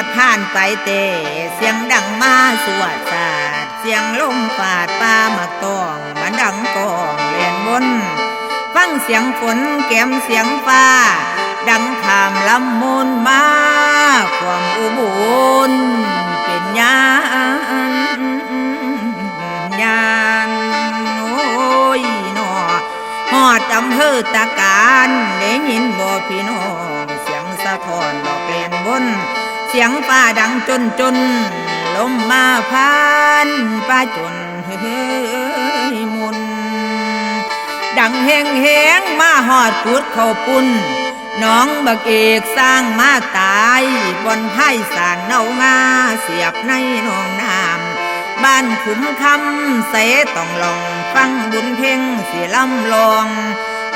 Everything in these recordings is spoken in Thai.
ผัดผ่านไปเตเสียงดังมาสวดสาดเสียงลมปาดป่ามาตองมาดังกองเลียนบนฟังเสียงฝนแก้มเสียงฟ้า ดังขามลำมูลมาความอุบลเป็นยานยานโอ้ยหนอหอดอำเภอตะการได้ยินบ่พี่น้องเสียงสะท้อนดอกเลียนบน เสียงฟ้าดังจนจนลมมาพานป้าจนเฮ้ยมุน ดังแหงแหงมาหอดกุดเข้าปุ่นน้องบักเอกสร้างมาตายบนไพ่สารเนางาเสียบในหนองน้ำบ้านขุมคำเสต้องลองฟังบุญเพ่งเสียลำลอง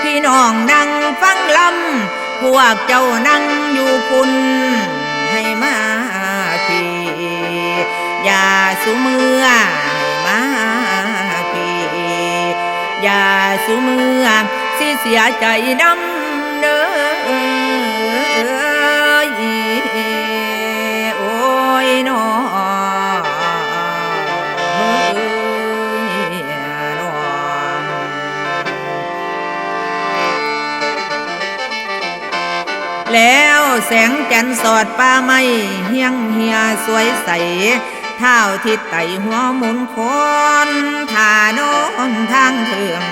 พี่น้องนั่งฟังลำพวกเจ้านั่งอยู่ปุ่น ให้มาพี่อย่าสุเมือให้มาพี่อย่าสุเมือสิเสียใจดำ แล้วแสงจันทร์สอดป่าไม้เฮียงเฮียสวยใสเท้าทิศไตหัวหมุนคนทานอนทางเถื่อม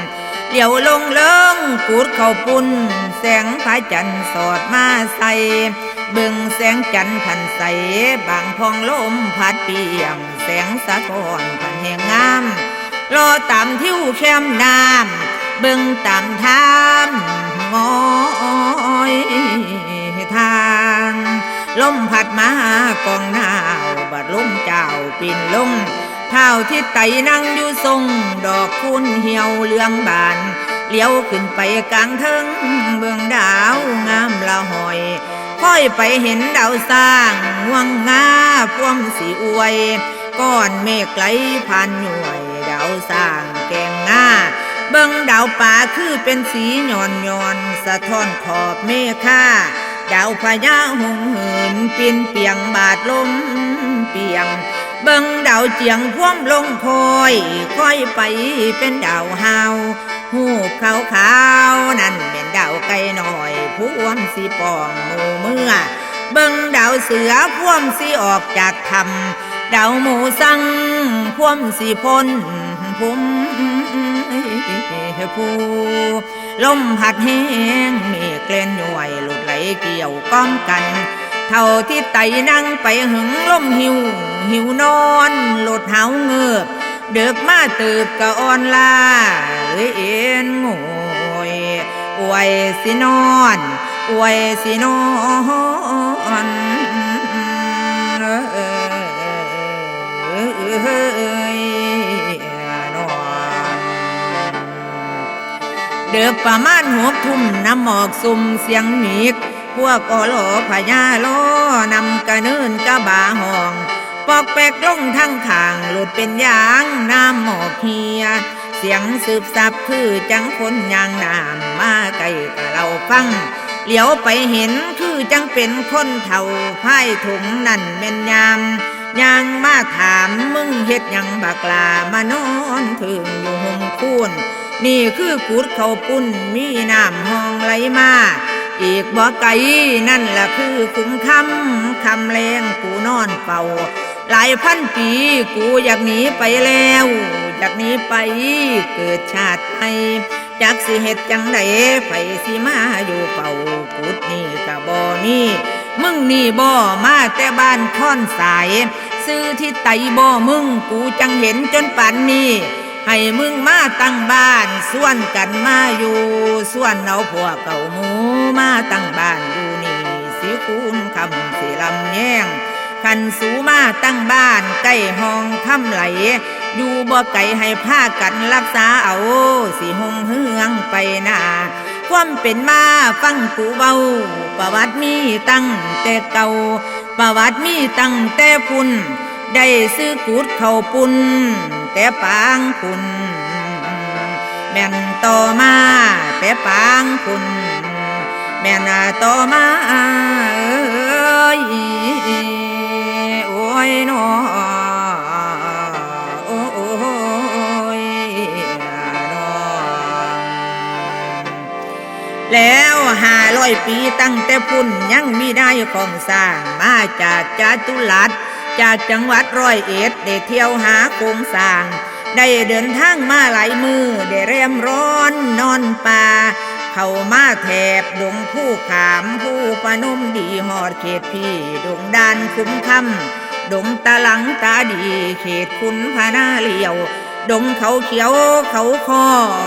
เดี๋ยวลงเลิงกูดเข้าปุ่นแสงพระจันทร์สอดมาใส่เบิ่งแสงจันทร์พันใสบางพองลมพัดเปียงแสงสะท้อนพันแห่งงามรอตามทิวแคมน้ำเบิ่งตามทางงอย ทางลมพัดมากองหนาวบัดลมเจ้าปินลงเท้าที่ไตนั่งอยู่ทรงดอกคุณเหี่ยวเลืองบานเลี้ยวขึ้นไปกลางเทิงเบื้องดาวงามละหอยค่อยไปเห็นดาวสร้างง่วงงาพ่วมสีอวยก้อนเมฆไหลผ่านหน่วยดาวสร้างแกงงาเบิ่งดาวป่าคือเป็นสีหย่อนหย่อนสะท้อนขอบเมฆา ดาวพญาหงเหินปีนเปียงบาดลมเปียง เบิ่งดาวเจียงพ่วมลงคอยคอยไปเป็นดาวหาวหูขาวขาวนั่นเป็นดาวไก่หน่อยพวมสีปองหมูเมื่อ เบิ่งดาวเสือพวมสีออกจากธรรมดาวหมูสังพวมสีพลพุ่ม ผู้ลมพัดแห้งเมฆเกลนย่วยหลุดไหลเกี่ยวก้อมกัน เท่าที่ไตนั่งไปหึงลมหิว หิวนอนหลุดเหาเงือบเดึกมาตืบกะอ่อนลาเอ้ยเอ็นโงยอวยสินอนอวยสินอนเอ้ยน เดือบประมาณหกทุ่มน้ำหมอกซุ่มเสียงหมีกพวกอโลพญาโลนำกระเนินกระบาห้อง ปอกแปกลงทั้งทางหลุดเป็นยางน้ำหมอกเฮีย เสียงสืบสับคือจังคนยางน้ำมาไกลกะเราฟัง เหลียวไปเห็นคือจังเป็นคนเท่าพายถุงนั่นเป็นยามยางมาถามมึงเฮ็ดยังบักลามานอนถึงอยู่หงคูน นี่คือกุดเขาปุ้นมีน้ำห้องไหลมา อีกบ่ไกลนั่นล่ะคือคุ้มคำคำแรงกูนอนเป่า หลายพันปีกูอยากหนีไปแล้วอยากหนีไปเกิดชาติไปจักสิเฮ็ดจังไดไปสิมาอยู่เป่ากุดนี่กะบ่มีมึงนี่บ่มาแต่บ้านค่อนสาย ซื้อที่ไตบ่มึงกูจังเห็นจนป่านนี้ ให้มึงมาตั้งบ้านส่วนกันมาอยู่ส่วนเอาพวกเก่าหมูมาตั้งบ้านอยู่นี่สิคูณคำสิลำแย่งขันสูมาตั้งบ้านใกล้ห้องคำไหล อยู่บ่ไก่ให้ผ้ากันรักษาเอาสิหงเฮืองไปหน้าความเป็นมาฟังกูเบาประวัติมีตั้งแต่เก่าประวัติมีตั้งแต่พุ่นได้ซื้อกูดเข้าปุ่น แต่ปางคุณแม่นโตมาแต่ปางคุณแม่นโตมาเอ้ยโอ้ยน้อโอ้ยน้อแล้วหาร้อยปีตั้งแต่พุ่นยังมีได้ของสร้างมาจากจตุรัส จากจังหวัดร้อยเอ็ดได้เที่ยวหาโครงสร้าง ได้เดินทางมาหลายมือได้เรียมร้อนนอนป่า เข้ามาแถบดงผู้ขามผู้ปนุ่มดีหอดเขตพี่ดงดานคุ้มคำดงตะหลังตาดีเขตคุณพานาเลียว ดงเขาเขียวเขาคอ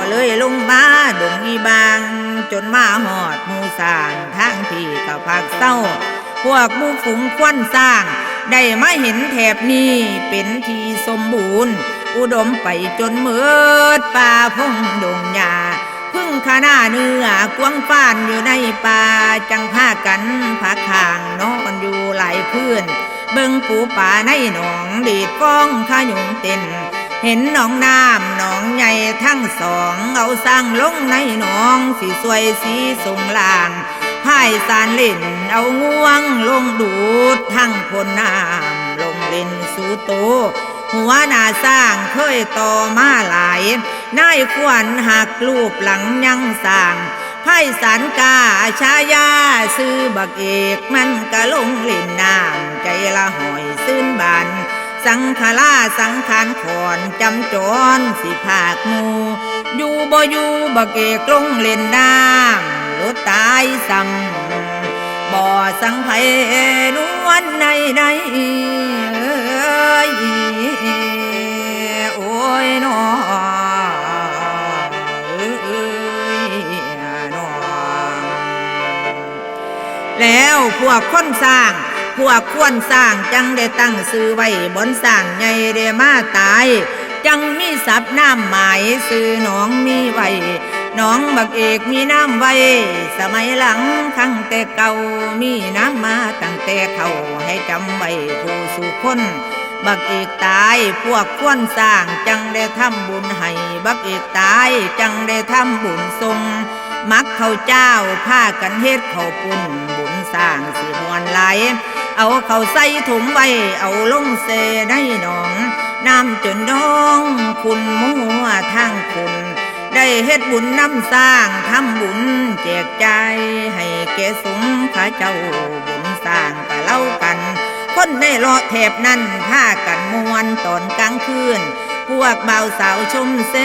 เลยลงมาดงอีบาง จนมาหอดมูสางทางพี่กับภาคเศร้า พวกมูฝูงควันสร้าง ได้มาเห็นแถบนี้เป็นที่สมบูรณ์ อุดมไปจนเมืดป่าพงดงหญ้าพึ่งขาหน้าเนื้อกวงฟ้านอยู่ในป่าจังพากันพักห่างนอนอยู่หลายคืนเบิ่งปูป่าในหนองดีดฟ้องขยุงเต้นเห็นหนองน้ำหนองใหญ่ทั้งสองเอาสร้างลงในหนองสีสวยสีสงลางพายสารเล่นเอาง่วงลงดูดทั้ง โต หัวหน้าสร้างเคยต่อมาหลาย นายควรหักรูปหลังยังสร้างไพ่สารกาชายาซื้อบักเอกมันกะลงเล่นน้ำใจละหอยซื่นบานสังขลาสังขารขอนจำจรสิภาคมูอยู่บ่อยู่บักเอกลงเล่นน้ำรถตายซ้ำบ่สังไผนวลในใน ยโอ้ยนอเอ้ยนอแล้วพวกคนสร้าง พวกควรสร้างจังได้ตั้งซื้อไว้บนสร้างใหญ่ได้มาตาย จังมีสับน้ำหมายซื้อหนองมีไว้หนองบักเอกมีน้ำไว้ สมัยหลังครั้งแต่เก่ามีน้ำมาตั้งแต่เขาให้จำไว้ผู้สู่คน บักเอกตายพวกควรสร้างจังได้ทำบุญให้บักเอกตายจังได้ทำบุญทรง มักเขาเจ้าผ้ากันเฮ็ดเขาปุ่นบุญสร้างสิมวนไหลเอาเขาใส่ถุงไว้เอาลงเซในหนอง น้ำจนดองคุณมัวทางคุณ ได้เฮ็ดบุญน้ำสร้างทำบุญแจกใจให้แกสงข้าเจ้าบุญสร้างกะเล่ากัน คนในเลาะแถบนั้นผ้ากันมวนตอนกลางคืน พวกเบาสาวชมแซ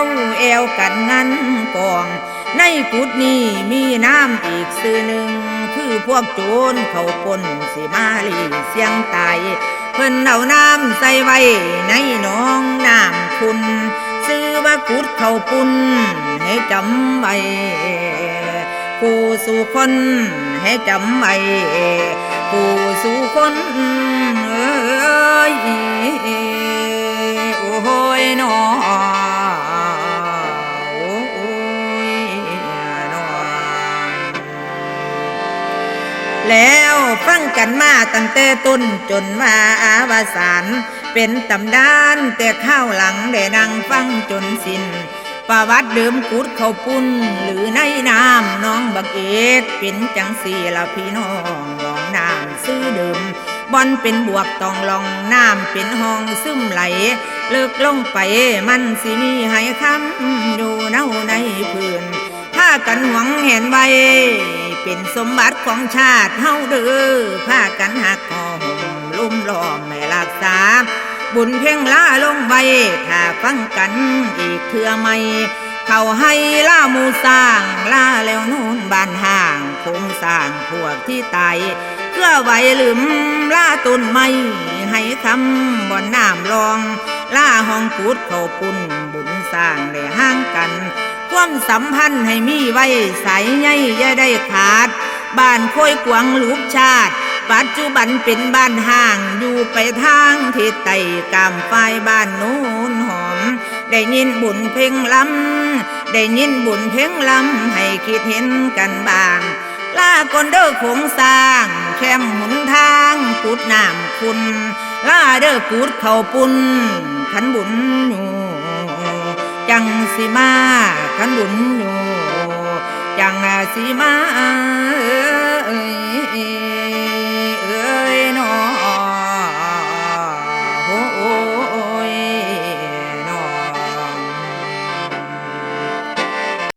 วแอวกันงั้นกอง ในกุดนี้มีน้ำอีกสื่อหนึ่ง คือพวกโจรเขาปนสิมาลีเสียงตายเพิ่นเอาน้ำใส่ไว้ในหนองน้ำคุณ ซื้อว่ากุดเขาปุ่นให้จำไว้ผู้สู่คนให้จำไว้ ผู้สู่คนเอ้ยโอ้ยนอโอ้ยนอแล้วฟังกันมาตั้งแต่ต้นจนว่าอาวสานเป็นตำดานแต่ข้าวหลังได้นั่งฟังจนสิ้นประวัติเดิมกุดเขาปุ่นหรือในน้ำน้องบักเอกเป็นจังสีละพี่น้อง บอนเป็นบวกต้องลองน้ำเป็นห้องซึมไหล เลิกลงไปมันสิมีให้คำอยู่เน่าในพื้นผ้ากันหวงเห็นไวเป็นสมบัติของชาติเฮาเด้อผ้ากันหักหอห่มลุ่มล้อมไม่รักษา บุญเพ่งล่าลงไวถ้าฟังกันอีกเทื่อไม่เขาให้ล่ามูสร้างล่าแล้วนู่นบ้านห่างคงสร้างพวกที่ตาย เพื่อไหวลืมล่าต้นไม้ให้คำบ่อนน้ำรองล่าห้องกูดเขาปุ่นบุญสร้างได้ห่างกัน ความสัมพันธ์ให้มีไว้ใสใยอย่าได้ขาด บ้านค่อยกวางลูกชาติ ปัจจุบันเป็นบ้านห่างอยู่ไปทางทิศใต้กามฝ่ายบ้านโน้นหอม ได้ยินบุญเพ่งลำได้ยินบุญเพ่งลำให้คิดเห็นกันบ้างลาก่อนเด้อคงสร้าง แคมหมุนทางกุดน้ำคุณล่าเด้อกุดเข่าปุ่นขันบุญอยู่จังสีมาขันบุญอยู่จังสีมาเอ้ย